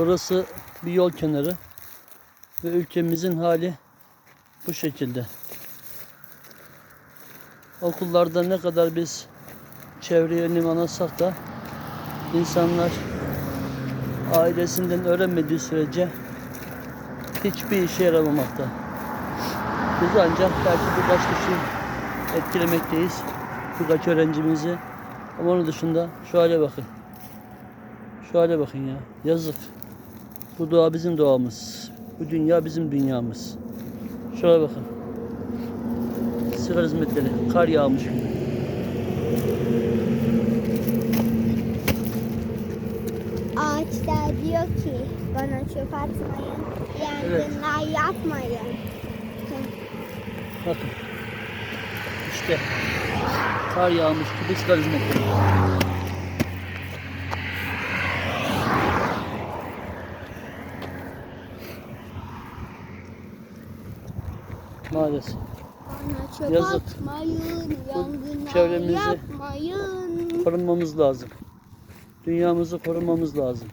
Burası bir yol kenarı ve ülkemizin hali bu şekilde. Okullarda ne kadar biz çevreye önem alırsak da insanlar ailesinden öğrenmediği sürece hiçbir işe yaramamakta. Biz ancak belki birkaç kişi etkilemekteyiz. Birkaç öğrencimizi. Ama onun dışında şu hale bakın. Şu hale bakın ya. Yazık. Bu doğa bizim doğamız. Bu dünya bizim dünyamız. Şuraya bakın. Sigara hizmetleri. Kar yağmış. Ağaçlar diyor ki bana çöp atmayın, yangınlar yapmayın. Bakın. İşte kar yağmış gibi sigara hizmetleri. Maalesef. Bana Yazık. atmayın, çevremizi- yapmayın. Korunmamız lazım. Dünyamızı korumamız lazım.